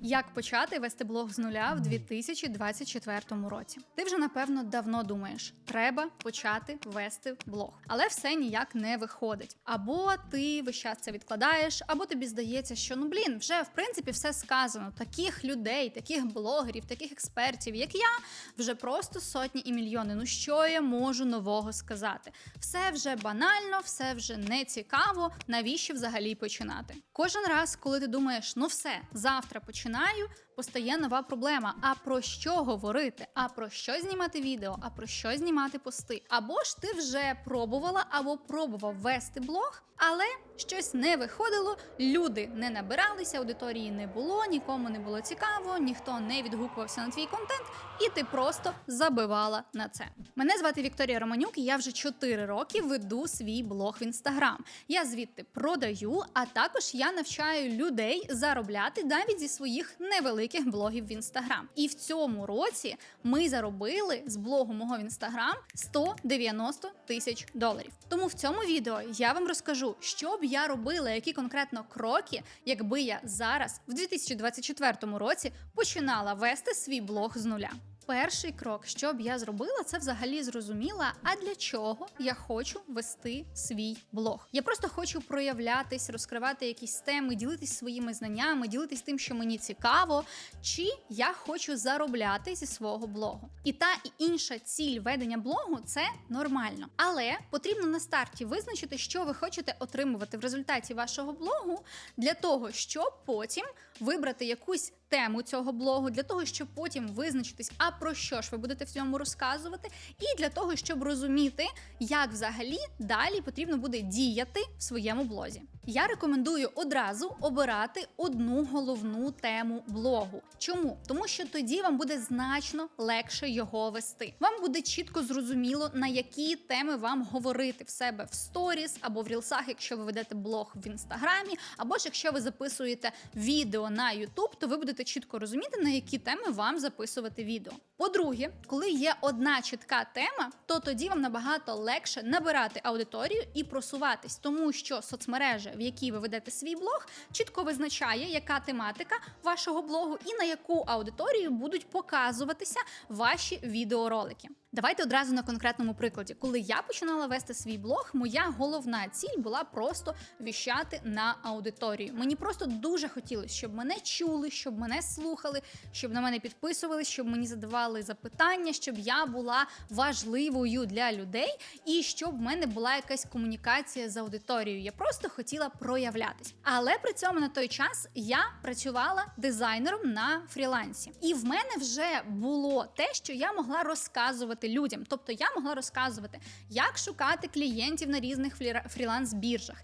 Як почати вести блог з нуля в 2024 році? Ти вже напевно давно думаєш, треба почати вести блог, але все ніяк не виходить. Або ти весь час це відкладаєш, або тобі здається, що ну блін, вже в принципі все сказано. Таких людей, таких блогерів, таких експертів, як я, вже просто сотні і мільйони. Ну що я можу нового сказати? Все вже банально, все вже не цікаво. Навіщо взагалі починати? Кожен раз, коли ти думаєш, ну все, завтра починаю, questionário постає нова проблема. А про що говорити? А про що знімати відео? А про що знімати пости? Або ж ти вже пробувала або пробував вести блог, але щось не виходило, люди не набиралися, аудиторії не було, нікому не було цікаво, ніхто не відгукувався на твій контент, і ти просто забивала на це. Мене звати Вікторія Романюк, і я вже 4 роки веду свій блог в інстаграм. Я звідти продаю, а також я навчаю людей заробляти навіть зі своїх невеликих блогів в інстаграм. І в цьому році ми заробили з блогу мого в інстаграм 190 тисяч доларів. Тому в цьому відео я вам розкажу, що б я робила, які конкретно кроки, якби я зараз, в 2024 році, починала вести свій блог з нуля. Перший крок, що б я зробила, це взагалі зрозуміла, а для чого я хочу вести свій блог. Я просто хочу проявлятись, розкривати якісь теми, ділитись своїми знаннями, ділитись тим, що мені цікаво, чи я хочу заробляти зі свого блогу. І та і інша ціль ведення блогу це нормально. Але потрібно на старті визначити, що ви хочете отримувати в результаті вашого блогу, для того, щоб потім вибрати якусь тему цього блогу, для того, щоб потім визначитись, а про що ж ви будете в цьому розказувати, і для того, щоб розуміти, як взагалі далі потрібно буде діяти в своєму блозі. Я рекомендую одразу обирати одну головну тему блогу. Чому? Тому що тоді вам буде значно легше його вести. Вам буде чітко зрозуміло, на які теми вам говорити в себе в сторіс або в рілсах, якщо ви ведете блог в інстаграмі, або ж якщо ви записуєте відео на Ютуб, то ви будете чітко розуміти, на які теми вам записувати відео. По-друге, коли є одна чітка тема, то тоді вам набагато легше набирати аудиторію і просуватись, тому що соцмережа, в якій ви ведете свій блог, чітко визначає, яка тематика вашого блогу і на яку аудиторію будуть показуватися ваші відеоролики. Давайте одразу на конкретному прикладі. Коли я починала вести свій блог, моя головна ціль була просто віщати на аудиторію. Мені просто дуже хотілося, щоб мене чули, щоб мене слухали, щоб на мене підписувались, щоб мені задавали запитання, щоб я була важливою для людей і щоб в мене була якась комунікація з аудиторією. Я просто хотіла проявлятись. Але при цьому на той час я працювала дизайнером на фрілансі, і в мене вже було те, що я могла розказувати людям. Тобто я могла розказувати, як шукати клієнтів на різних фріланс-біржах,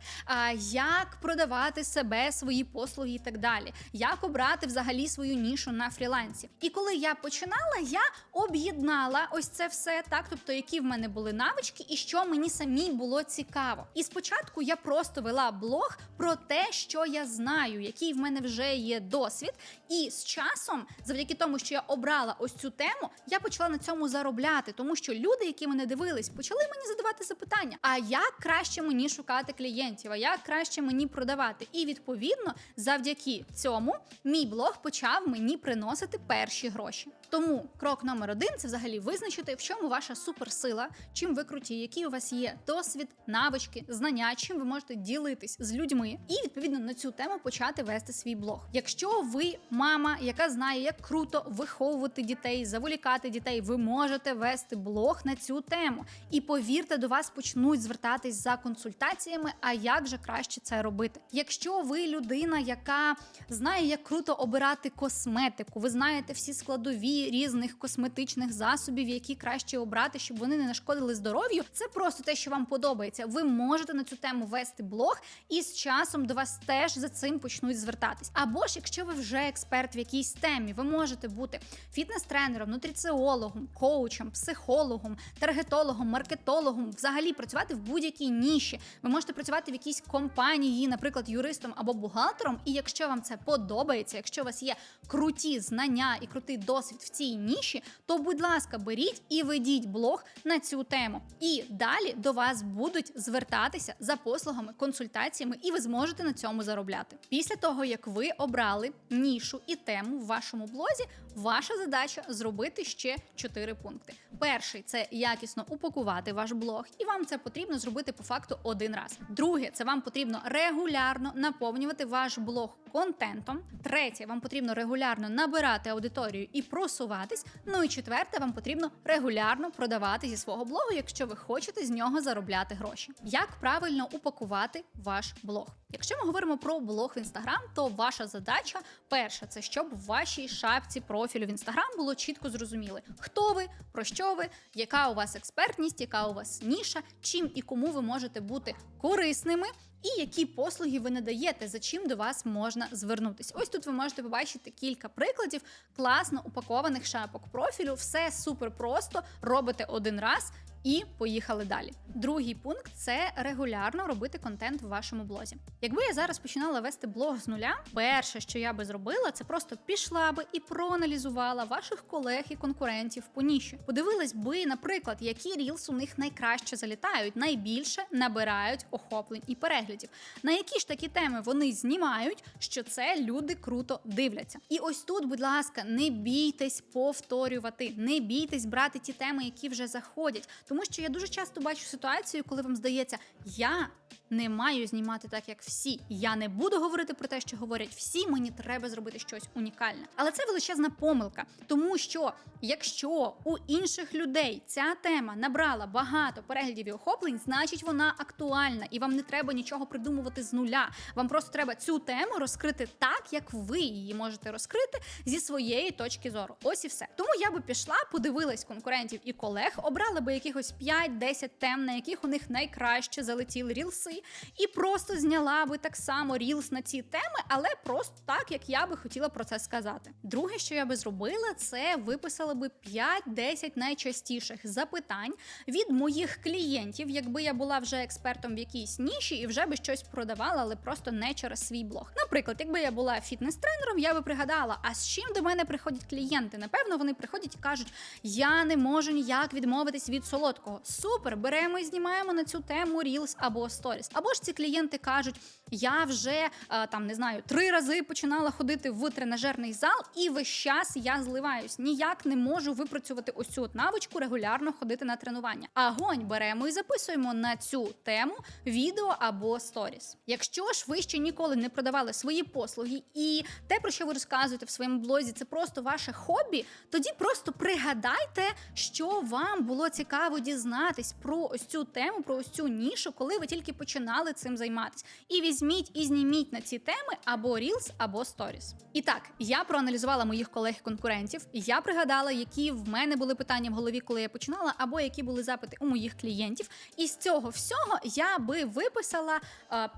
як продавати себе, свої послуги і так далі, як обрати взагалі свою нішу на фрілансі. І коли я починала, я об'єднала ось це все так, тобто які в мене були навички, і що мені самій було цікаво. І спочатку я просто вела блог про те, що я знаю, який в мене вже є досвід. І з часом, завдяки тому, що я обрала ось цю тему, я почала на цьому заробляти, тому що люди, які мене дивились, почали мені задавати запитання: а як краще мені шукати клієнтів, а як краще мені продавати? І відповідно, завдяки цьому, мій блог почав мені приносити перші гроші. Тому крок номер один це взагалі визначити, в чому ваша суперсила, чим ви круті, які у вас є досвід, навички, знання, чим ви можете ділитись з людьми, і відповідно на цю тему почати вести свій блог. Якщо ви мама, яка знає, як круто виховувати дітей, заволікати дітей, ви можете вести блог на цю тему. І повірте, до вас почнуть звертатись за консультаціями. А як же краще це робити? Якщо ви людина, яка знає, як круто обирати косметику, ви знаєте всі складові різних косметичних засобів, які краще обрати, щоб вони не нашкодили здоров'ю. Це просто те, що вам подобається. Ви можете на цю тему вести блог, і з часом до вас теж за цим почнуть звертатись. Або ж, якщо ви вже експерт в якійсь темі, ви можете бути фітнес-тренером, нутриціологом, коучем, психологом, таргетологом, маркетологом, взагалі працювати в будь-якій ніші. Ви можете працювати в якійсь компанії, наприклад, юристом або бухгалтером. І якщо вам це подобається, якщо у вас є круті знання і крутий досвід в цій ніші, то будь ласка, беріть і ведіть блог на цю тему. І далі до вас будуть звертатися за послугами, консультаціями, і ви зможете на цьому заробляти. Після того, як ви обрали нішу і тему в вашому блозі, ваша задача зробити ще чотири пункти. Перший це якісно упакувати ваш блог, і вам це потрібно зробити по факту один раз. Друге, це вам потрібно регулярно наповнювати ваш блог контентом. Третє, вам потрібно регулярно набирати аудиторію і просуватись. Ну і четверте, вам потрібно регулярно продавати зі свого блогу, якщо ви хочете з нього заробляти гроші. Як правильно упакувати ваш блог? Якщо ми говоримо про блог в інстаграм, то ваша задача перша це щоб в вашій шапці профілю в інстаграм було чітко зрозуміло, хто ви, про що ви, яка у вас експертність, яка у вас ніша, чим і кому ви можете бути корисними. І які послуги ви надаєте, за чим до вас можна звернутися? Ось тут ви можете побачити кілька прикладів класно упакованих шапок профілю. Все супер просто робите один раз і поїхали далі. Другий пункт це регулярно робити контент в вашому блозі. Якби я зараз починала вести блог з нуля, перше, що я би зробила, це просто пішла би і проаналізувала ваших колег і конкурентів по ніші. Подивилась би, наприклад, які рілс у них найкраще залітають, найбільше набирають охоплень і переглядів. На які ж такі теми вони знімають, що це люди круто дивляться. І ось тут, будь ласка, не бійтесь повторювати, не бійтесь брати ті теми, які вже заходять. Тому що я дуже часто бачу ситуацію, коли вам здається, я не маю знімати так, як всі. Я не буду говорити про те, що говорять всі. Мені треба зробити щось унікальне. Але це величезна помилка, тому що якщо у інших людей ця тема набрала багато переглядів і охоплень, значить вона актуальна, і вам не треба нічого придумувати з нуля. Вам просто треба цю тему розкрити так, як ви її можете розкрити зі своєї точки зору. Ось і все. Тому я би пішла, подивилась конкурентів і колег, обрала би якихось 5-10 тем, на яких у них найкраще залетіли рілси, і просто зняла би так само рілс на ці теми, але просто так, як я би хотіла про це сказати. Друге, що я би зробила, це виписала би 5-10 найчастіших запитань від моїх клієнтів, якби я була вже експертом в якійсь ніші і вже би щось продавала, але просто не через свій блог. Наприклад, якби я була фітнес-тренером, я би пригадала, а з чим до мене приходять клієнти? Напевно, вони приходять і кажуть: я не можу ніяк відмовитись від солодкого. Супер, беремо і знімаємо на цю тему Reels або Stories. Або ж ці клієнти кажуть, я вже е, там не знаю, три рази починала ходити в тренажерний зал, і весь час я зливаюсь. Ніяк не можу випрацювати ось цю от навичку регулярно ходити на тренування. Агонь беремо і записуємо на цю тему відео або сторіс. Якщо ж ви ще ніколи не продавали свої послуги, і те, про що ви розказуєте в своєму блозі, це просто ваше хобі, тоді просто пригадайте, що вам було цікаво дізнатись про ось цю тему, про ось цю нішу, коли ви тільки починали цим займатися. І візьміть і зніміть на ці теми або Reels, або Stories. І так, я проаналізувала моїх колег-конкурентів. Я пригадала, які в мене були питання в голові, коли я починала, або які були запити у моїх клієнтів. І з цього всього я би виписала е,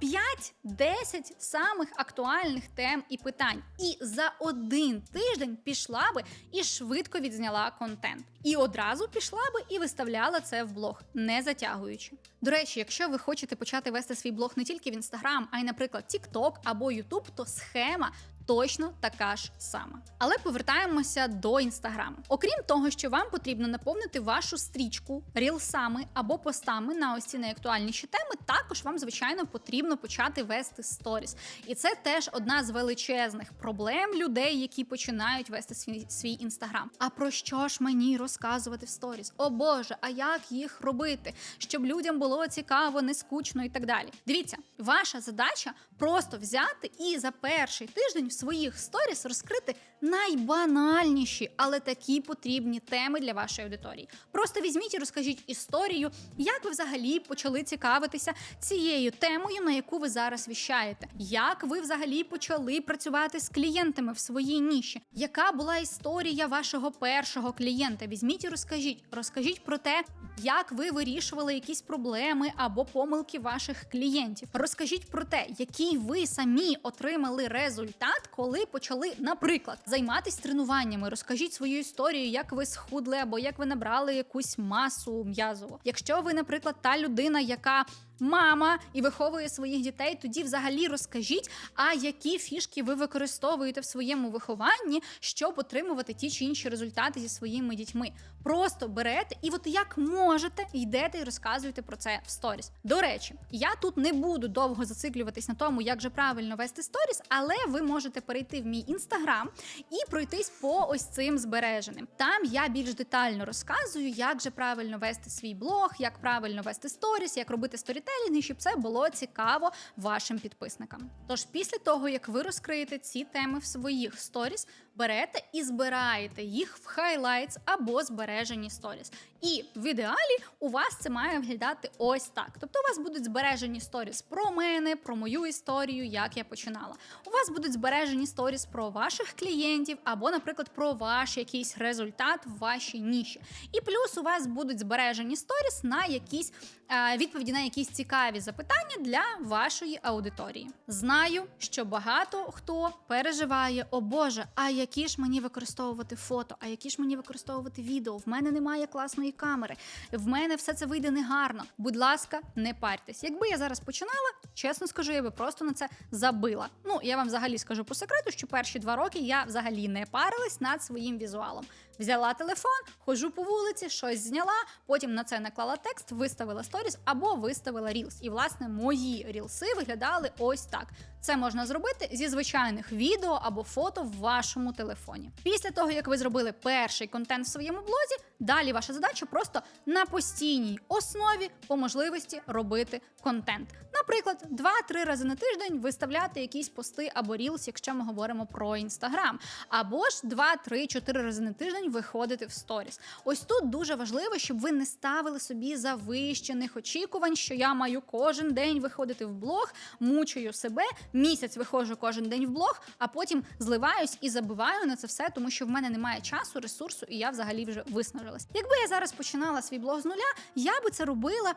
5-10 самих актуальних тем і питань. І за один тиждень пішла би і швидко відзняла контент. І одразу пішла би і виставляла це в блог, не затягуючи. До речі, якщо ви хочете почати вести свій блог не тільки в Інстаграм, а й, наприклад, TikTok або YouTube, то схема. Точно така ж сама. Але повертаємося до інстаграму. Окрім того, що вам потрібно наповнити вашу стрічку рілсами або постами на ось ці найактуальніші теми, також вам, звичайно, потрібно почати вести сторіс. І це теж одна з величезних проблем людей, які починають вести свій свій інстаграм. А про що ж мені розказувати в сторіс? О Боже, а як їх робити, щоб людям було цікаво, не скучно і так далі. Дивіться, ваша задача просто взяти і за перший тиждень своїх сторіс розкрити найбанальніші, але такі потрібні теми для вашої аудиторії. Просто візьміть і розкажіть історію, як ви взагалі почали цікавитися цією темою, на яку ви зараз віщаєте, як ви взагалі почали працювати з клієнтами в своїй ніші, яка була історія вашого першого клієнта? Візьміть і розкажіть. Розкажіть про те, як ви вирішували якісь проблеми або помилки ваших клієнтів. Розкажіть про те, який ви самі отримали результат коли почали, наприклад, займатися тренуваннями. Розкажіть свою історію, як ви схудли або як ви набрали якусь масу м'язову. Якщо ви, наприклад, та людина, яка мама і виховує своїх дітей, тоді взагалі розкажіть, а які фішки ви використовуєте в своєму вихованні, щоб отримувати ті чи інші результати зі своїми дітьми. Просто берете і от як можете, йдете і розказуєте про це в сторіс. До речі, я тут не буду довго зациклюватись на тому, як же правильно вести сторіс, але ви можете перейти в мій інстаграм і пройтись по ось цим збереженим. Там я більш детально розказую, як же правильно вести свій блог, як правильно вести сторіс, як робити сторітелінг, щоб це було цікаво вашим підписникам. Тож після того, як ви розкриєте ці теми в своїх сторіс, берете і збираєте їх в хайлайтс або збережені сторіс. І в ідеалі у вас це має виглядати ось так. Тобто у вас будуть збережені сторіс про мене, про мою історію, як я починала. У вас будуть збережені сторіс про ваших клієнтів, або, наприклад, про ваш якийсь результат в вашій ніші. І плюс у вас будуть збережені сторіс на якісь е, відповіді на якісь цікаві запитання для вашої аудиторії. Знаю, що багато хто переживає, о Боже, а які ж мені використовувати фото, а які ж мені використовувати відео? В мене немає класної камери, в мене все це вийде негарно. Будь ласка, не парьтесь. Якби я зараз починала, чесно скажу, я би просто на це забила. Ну я вам взагалі скажу по секрету, що перші два роки я взагалі не парилась над своїм візуалом. Взяла телефон, ходжу по вулиці, щось зняла, потім на це наклала текст, виставила сторіс або виставила рілс. І власне мої рілси виглядали ось так. Це можна зробити зі звичайних відео або фото в вашому телефоні. Після того, як ви зробили перший контент в своєму блозі, далі ваша задача просто на постійній основі по можливості робити контент. Наприклад, 2-3 рази на тиждень виставляти якісь пости або рілс, якщо ми говоримо про інстаграм, або ж 2-3-4 рази на тиждень виходити в сторіс. Ось тут дуже важливо, щоб ви не ставили собі завищених очікувань, що я маю кожен день виходити в блог, мучую себе, місяць виходжу кожен день в блог, а потім зливаюсь і забиваю на це все, тому що в мене немає часу, ресурсу, і я взагалі вже виснажилась. Якби я зараз починала свій блог з нуля, я би це робила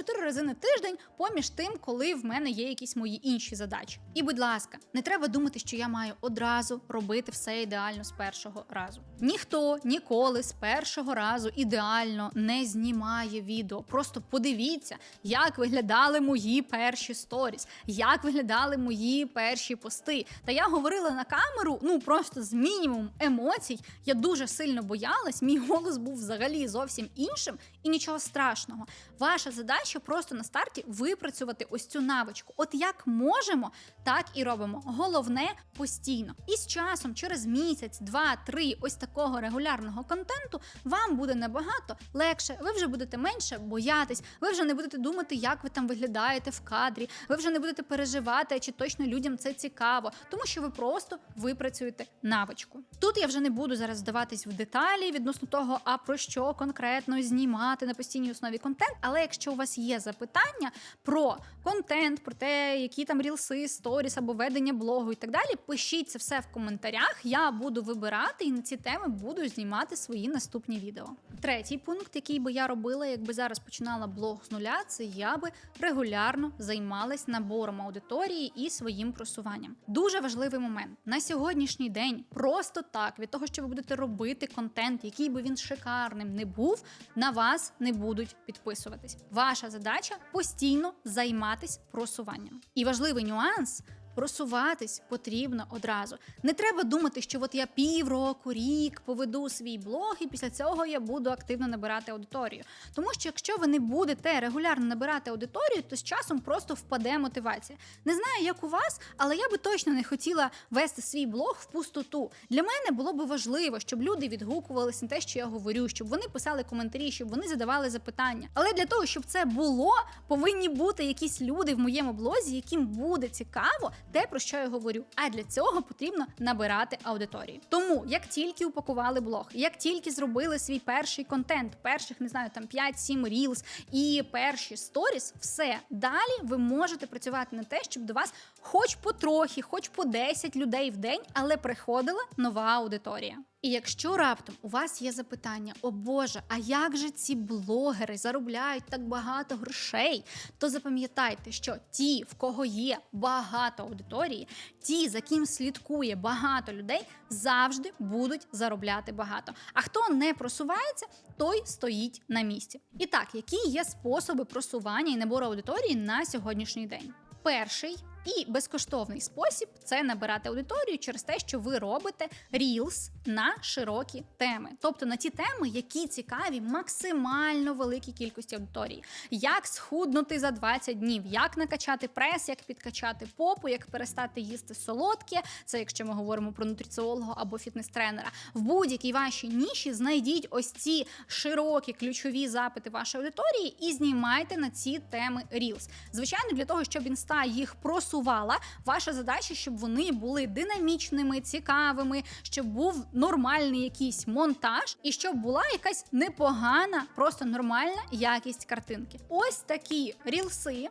3-4 рази на тиждень, поміж тим, коли в мене є якісь мої інші задачі. І, будь ласка, не треба думати, що я маю одразу робити все ідеально з першого разу. Ніхто ніколи з першого разу ідеально не знімає відео. Просто подивіться, як виглядали мої перші сторіс, як виглядали мої перші пости. Та я говорила на камеру, ну просто з мінімум емоцій. Я дуже сильно боялась. Мій голос був взагалі зовсім іншим, і нічого страшного. Ваша задача просто на старті випрацювати ось цю навичку. От як можемо, так і робимо. Головне постійно. І з часом, через місяць, два, три, ось такого регулярного контенту, вам буде набагато легше. Ви вже будете менше боятись, ви вже не будете думати, як ви там виглядаєте в кадрі. Ви вже не будете переживати, чи точно людям це цікаво, тому що ви просто випрацюєте навичку. Тут я вже не буду зараз здаватись в деталі відносно того, а про що конкретно знімати на постійній основі контент. Але якщо у вас є запитання про контент, про те, які там рілси, сторіс або ведення блогу і так далі, пишіть це все в коментарях. Я буду вибирати і на ці теми буду знімати свої наступні відео. Третій пункт, який би я робила, якби зараз починала блог з нуля, це я би регулярно займалась набором аудиторії і своїм просуванням. Дуже важливий момент на сьогоднішній день. Просто так від того, що ви будете робити контент, який би він шикарним не був, на вас не будуть підписуватись. Ваша задача постійно займатися просуванням. І важливий нюанс. Просуватись потрібно одразу. Не треба думати, що от я півроку, рік поведу свій блог, і після цього я буду активно набирати аудиторію. Тому що якщо ви не будете регулярно набирати аудиторію, то з часом просто впаде мотивація. Не знаю, як у вас, але я би точно не хотіла вести свій блог в пустоту. Для мене було би важливо, щоб люди відгукувалися на те, що я говорю, щоб вони писали коментарі, щоб вони задавали запитання. Але для того, щоб це було, повинні бути якісь люди в моєму блозі, яким буде цікаво те, про що я говорю. А для цього потрібно набирати аудиторію. Тому, як тільки упакували блог, як тільки зробили свій перший контент, перших не знаю, там 5-7 рілс і перші сторіс, все далі ви можете працювати на те, щоб до вас хоч потрохи, хоч по 10 людей в день, але приходила нова аудиторія. І якщо раптом у вас є запитання, о Боже, а як же ці блогери заробляють так багато грошей? То запам'ятайте, що ті, в кого є багато аудиторії, ті, за ким слідкує багато людей, завжди будуть заробляти багато. А хто не просувається, той стоїть на місці. І так, які є способи просування і набору аудиторії на сьогоднішній день? Перший і безкоштовний спосіб це набирати аудиторію через те, що ви робите Reels на широкі теми, тобто на ті теми, які цікаві максимально великій кількості аудиторії. Як схуднути за 20 днів, як накачати прес, як підкачати попу, як перестати їсти солодке. Це якщо ми говоримо про нутриціолога або фітнес-тренера. В будь-якій вашій ніші знайдіть ось ці широкі ключові запити вашої аудиторії і знімайте на ці теми Reels. Звичайно, для того, щоб інста їх просувала, ваша задача, щоб вони були динамічними, цікавими, щоб був нормальний якийсь монтаж, і щоб була якась непогана, просто нормальна якість картинки. Ось такі рілси.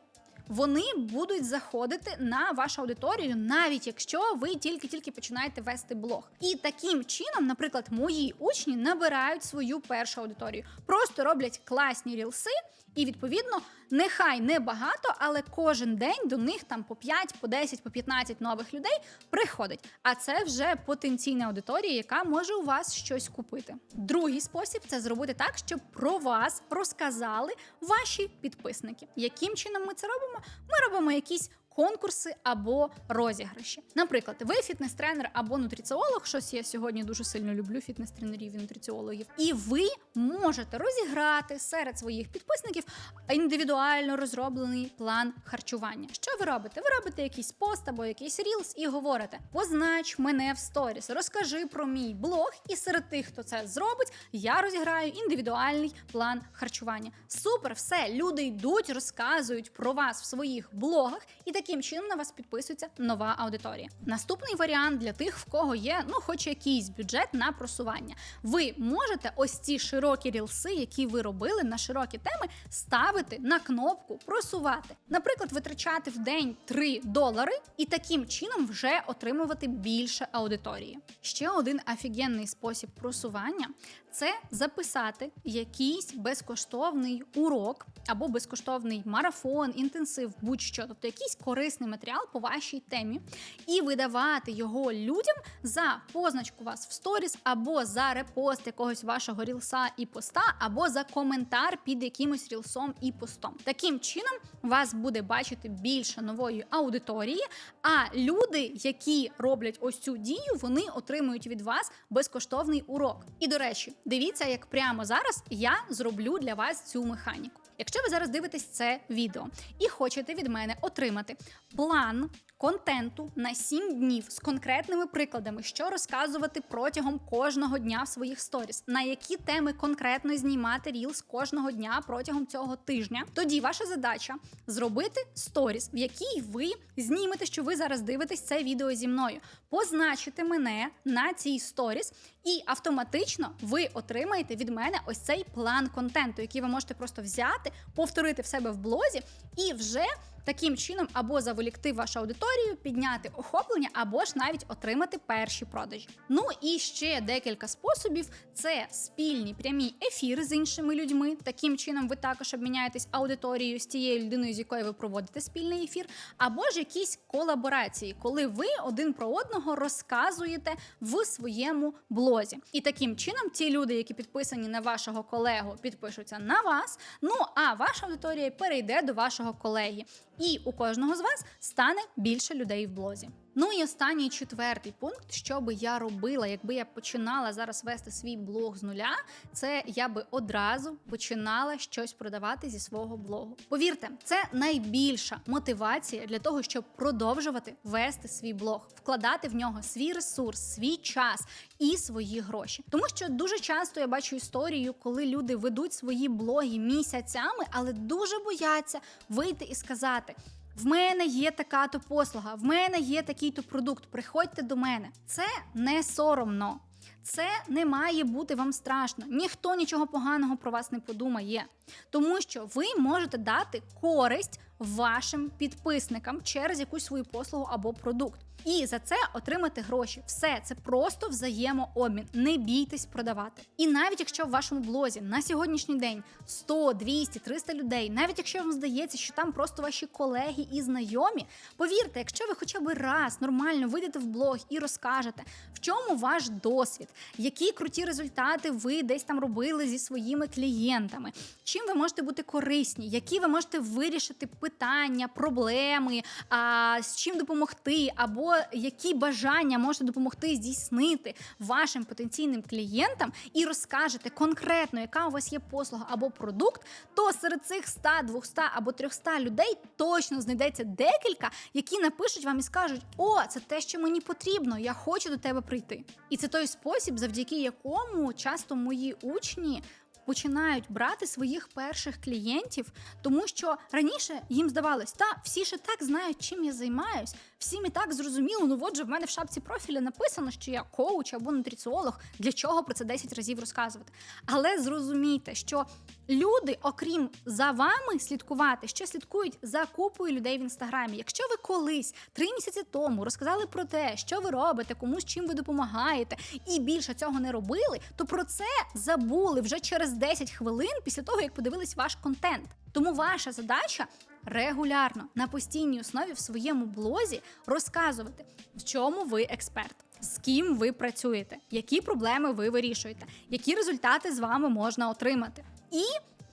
Вони будуть заходити на вашу аудиторію, навіть якщо ви тільки-тільки починаєте вести блог. І таким чином, наприклад, мої учні набирають свою першу аудиторію, просто роблять класні рілси, і відповідно нехай не багато, але кожен день до них там по 5, по 10, по 15 нових людей приходить. А це вже потенційна аудиторія, яка може у вас щось купити. Другий спосіб це зробити так, щоб про вас розказали ваші підписники. Яким чином ми це робимо? Ми робимо якісь конкурси або розіграші. Наприклад, ви фітнес-тренер або нутриціолог, щось я сьогодні дуже сильно люблю фітнес-тренерів і нутриціологів, і ви можете розіграти серед своїх підписників індивідуально розроблений план харчування. Що ви робите? Ви робите якийсь пост або якийсь рілс і говорите: познач мене в сторіс, розкажи про мій блог, і серед тих, хто це зробить, я розіграю індивідуальний план харчування. Супер, все люди йдуть, розказують про вас в своїх блогах і так таким чином на вас підписується нова аудиторія. Наступний варіант для тих, в кого є ну, хоч якийсь бюджет на просування. Ви можете ось ці широкі рілси, які ви робили на широкі теми, ставити на кнопку просувати. Наприклад, витрачати в день 3 долари і таким чином вже отримувати більше аудиторії. Ще один офігенний спосіб просування це записати якийсь безкоштовний урок або безкоштовний марафон, інтенсив, будь-що, тобто якийсь корисний матеріал по вашій темі, і видавати його людям за позначку вас в сторіс, або за репост якогось вашого рілса і поста, або за коментар під якимось рілсом і постом. Таким чином вас буде бачити більше нової аудиторії, а люди, які роблять ось цю дію, вони отримують від вас безкоштовний урок. І до речі, дивіться, як прямо зараз я зроблю для вас цю механіку. Якщо ви зараз дивитесь це відео і хочете від мене отримати план контенту на 7 днів з конкретними прикладами, що розказувати протягом кожного дня в своїх сторіс, на які теми конкретно знімати рілс кожного дня протягом цього тижня. Тоді ваша задача зробити сторіс, в якій ви знімете, що ви зараз дивитесь це відео зі мною, позначити мене на цій сторіс, і автоматично ви отримаєте від мене ось цей план контенту, який ви можете просто взяти, повторити в себе в блозі і вже. Таким чином або заволікти вашу аудиторію, підняти охоплення, або ж навіть отримати перші продажі. Ну і ще декілька способів: це спільні прямі ефіри з іншими людьми. Таким чином, ви також обміняєтесь аудиторією з тією людиною, з якою ви проводите спільний ефір, або ж якісь колаборації, коли ви один про одного розказуєте в своєму блозі. І таким чином, ті люди, які підписані на вашого колегу, підпишуться на вас. Ну а ваша аудиторія перейде до вашого колеги і у кожного з вас стане більше людей в блозі. Ну і останній четвертий пункт, що би я робила, якби я починала зараз вести свій блог з нуля, це я би одразу починала щось продавати зі свого блогу. Повірте, це найбільша мотивація для того, щоб продовжувати вести свій блог, вкладати в нього свій ресурс, свій час і свої гроші. Тому що дуже часто я бачу історію, коли люди ведуть свої блоги місяцями, але дуже бояться вийти і сказати. В мене є така то послуга, в мене є такий то продукт. Приходьте до мене. Це не соромно. Це не має бути вам страшно. Ніхто нічого поганого про вас не подумає, тому що ви можете дати користь вашим підписникам через якусь свою послугу або продукт. І за це отримати гроші. Все це просто взаємообмін. Не бійтесь продавати. І навіть якщо в вашому блозі на сьогоднішній день 100, 200, 300 людей, навіть якщо вам здається, що там просто ваші колеги і знайомі, повірте, якщо ви хоча б раз нормально вийдете в блог і розкажете, в чому ваш досвід, які круті результати ви десь там робили зі своїми клієнтами, чим ви можете бути корисні, які ви можете вирішити питання, проблеми, а, з чим допомогти, або які бажання можете допомогти здійснити вашим потенційним клієнтам, і розкажете конкретно, яка у вас є послуга або продукт, то серед цих 100, 200 або 300 людей точно знайдеться декілька, які напишуть вам і скажуть: О, це те, що мені потрібно, я хочу до тебе прийти. І це той спосіб, завдяки якому часто мої учні. Починають брати своїх перших клієнтів, тому що раніше їм здавалось, та всі ж так знають, чим я займаюсь, всім і так зрозуміло. Ну от же в мене в шапці профіля написано, що я коуч або нутриціолог. Для чого про це 10 разів розказувати? Але зрозумійте, що люди, окрім за вами слідкувати, ще слідкують за купою людей в інстаграмі. Якщо ви колись три місяці тому розказали про те, що ви робите, комусь чим ви допомагаєте, і більше цього не робили, то про це забули вже через 10 хвилин після того, як подивились ваш контент. Тому ваша задача регулярно на постійній основі в своєму блозі розказувати, в чому ви експерт. З ким ви працюєте, які проблеми ви вирішуєте, які результати з вами можна отримати, і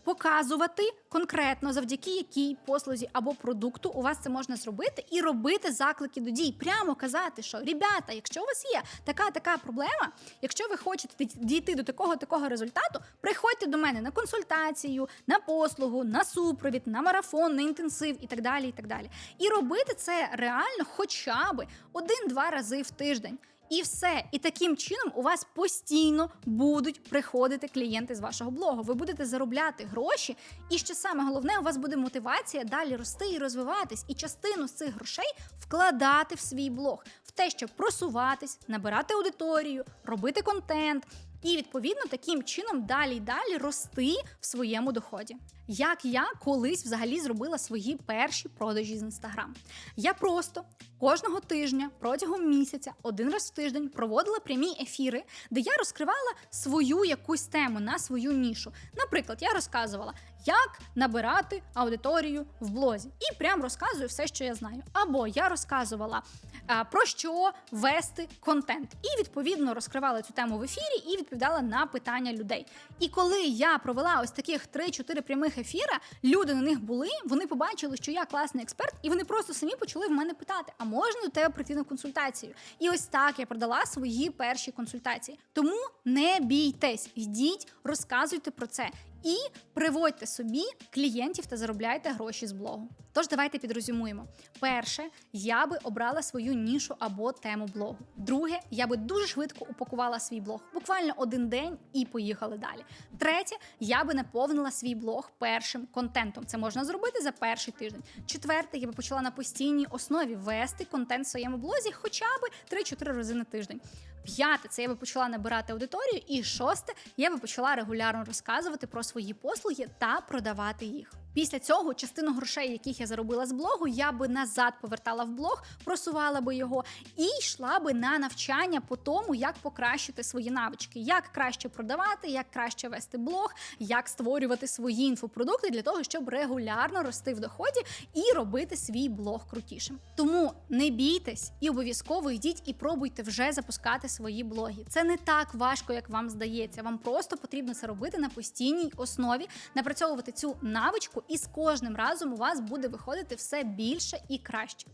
показувати конкретно завдяки якій послузі або продукту у вас це можна зробити, і робити заклики до дій. Прямо казати, що ребята, якщо у вас є така така проблема, якщо ви хочете дійти до такого такого результату, приходьте до мене на консультацію, на послугу, на супровід, на марафон, на інтенсив і так далі. І так далі. І робити це реально, хоча б один-два рази в тиждень. І все. І таким чином у вас постійно будуть приходити клієнти з вашого блогу. Ви будете заробляти гроші, і що саме головне, у вас буде мотивація далі рости і розвиватись, і частину з цих грошей вкладати в свій блог, в те, щоб просуватись, набирати аудиторію, робити контент. І відповідно таким чином далі й далі рости в своєму доході. Як я колись взагалі зробила свої перші продажі з інстаграм. Я просто кожного тижня протягом місяця, один раз в тиждень, проводила прямі ефіри, де я розкривала свою якусь тему на свою нішу. Наприклад, я розказувала, як набирати аудиторію в блозі, і прям розказую все, що я знаю. Або я розказувала про що вести контент, і відповідно розкривала цю тему в ефірі і відповідала на питання людей. І коли я провела ось таких 3-4 прямих ефіра, люди на них були, вони побачили, що я класний експерт, і вони просто самі почали в мене питати: а можна до тебе прийти на консультацію? І ось так я продала свої перші консультації. Тому не бійтесь, йдіть, розказуйте про це. І приводьте собі клієнтів та заробляйте гроші з блогу. Тож давайте підрозумуємо. Перше, я би обрала свою нішу або тему блогу. Друге, я би дуже швидко упакувала свій блог, буквально один день і поїхали далі. Третє, я би наповнила свій блог першим контентом. Це можна зробити за перший тиждень. Четверте, я би почала на постійній основі вести контент в своєму блозі, хоча б 3-4 рази на тиждень. П'яте, це я би почала набирати аудиторію. І шосте, я би почала регулярно розказувати про свої послуги та продавати їх. Після цього частину грошей, яких я заробила з блогу, я би назад повертала в блог, просувала би його і йшла би на навчання по тому, як покращити свої навички, як краще продавати, як краще вести блог, як створювати свої інфопродукти для того, щоб регулярно рости в доході і робити свій блог крутішим. Тому не бійтесь і обов'язково йдіть і пробуйте вже запускати свої блоги. Це не так важко, як вам здається. Вам просто потрібно це робити на постійній основі, напрацьовувати цю навичку і з кожним разом у вас буде виходити все більше і краще.